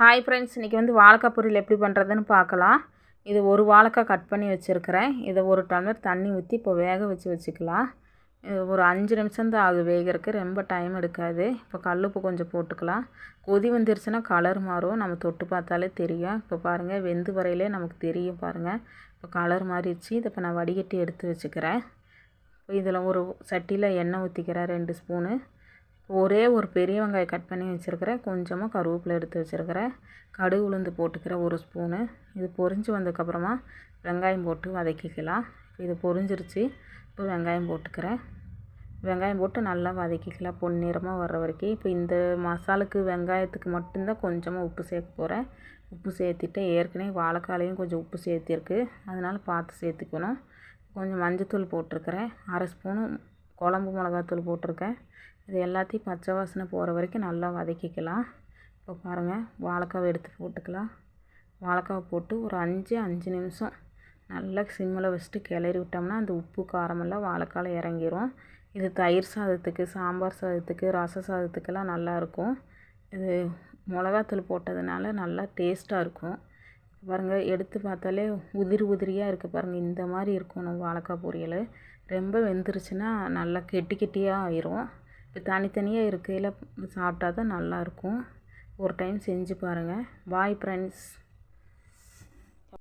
Hi friends இன்றைக்கி வந்து வாழைக்காய் பொரியல் எப்படி பண்ணுறதுன்னு பார்க்கலாம். இது ஒரு வாழைக்காய் கட் பண்ணி வச்சுருக்கிறேன். இதை ஒரு டம்ளர் தண்ணி ஊற்றி இப்போ வேக வச்சு வச்சுக்கலாம். இது ஒரு அஞ்சு நிமிஷம் தான் ஆகுது வேகிறதுக்கு. ரொம்ப டைம் எடுக்காது. இப்போ கல்லுப்பு கொஞ்சம் போட்டுக்கலாம். கொதி வந்துருச்சுன்னா கலர் மாறும். நம்ம தொட்டு பார்த்தாலே தெரியும். இப்போ பாருங்கள் வெந்து வரையிலே நமக்கு தெரியும் பாருங்கள் இப்போ கலர் மாறிடுச்சு. இதை இப்போ நான் வடிகட்டி எடுத்து வச்சுக்கிறேன். இப்போ இதில் ஒரு சட்டியில் எண்ணெய் ஊற்றிக்கிறேன் ரெண்டு ஸ்பூனு ஒரே ஒரு பெரிய வெங்காயம் கட் பண்ணி வச்சுருக்கிறேன். கொஞ்சமாக கருவேப்பிலை எடுத்து வச்சுருக்கிறேன். கடுகு உளுந்து போட்டுக்கிறேன் ஒரு ஸ்பூனு இது பொரிஞ்சு வந்ததுக்கப்புறமா வெங்காயம் போட்டு வதக்கிக்கலாம். இது பொரிஞ்சிருச்சு. இப்போ வெங்காயம் போட்டுக்கிறேன். வெங்காயம் போட்டு நல்லா வதக்கிக்கலாம். பொன்னிறமாக வர்ற வரைக்கும். இப்போ இந்த மசாலுக்கு வெங்காயத்துக்கு மட்டும்தான் கொஞ்சமாக உப்பு சேர்க்க போகிறேன் உப்பு சேர்த்துட்டு ஏற்கனவே வாழைக்காலையும் கொஞ்சம் உப்பு சேர்த்திருக்கு. அதனால் பார்த்து சேர்த்துக்கணும். கொஞ்சம் மஞ்சத்தூள் போட்டிருக்கிறேன். அரை ஸ்பூனு குழம்பு மிளகாத்தூள் போட்டிருக்கேன். இது எல்லாத்தையும் பச்சை வாசனை போகிற வரைக்கும் நல்லா வதக்கிக்கலாம். இப்போ பாருங்கள் வாழைக்காவை எடுத்து போட்டுக்கலாம். வாழைக்காவை போட்டு ஒரு அஞ்சு அஞ்சு நிமிஷம் நல்லா சிம்மில் வச்சுட்டு கிளறி விட்டோம்னா அந்த உப்பு காரமெல்லாம் வாழைக்கால இறங்கிரும். இது தயிர் சாதத்துக்கு சாம்பார் சாதத்துக்கு ரச சாதத்துக்கெல்லாம் நல்லாயிருக்கும் இது மிளகாத்தூள் போட்டதுனால நல்லா டேஸ்ட்டாக இருக்கும். பாருங்கள் எடுத்து பார்த்தாலே உதிரி உதிரியாக இருக்குது பாருங்கள் இந்த மாதிரி இருக்கணும் வாழைக்காய் பொரியல். ரொம்ப வெந்துருச்சுன்னா நல்லா கெட்டி கெட்டியாக ஆயிரும். இப்போ தனித்தனியாக இருக்கையில் சாப்பிட்டா தான் நல்லாயிருக்கும் ஒரு டைம் செஞ்சு பாருங்கள் பாய் ஃப்ரெண்ட்ஸ்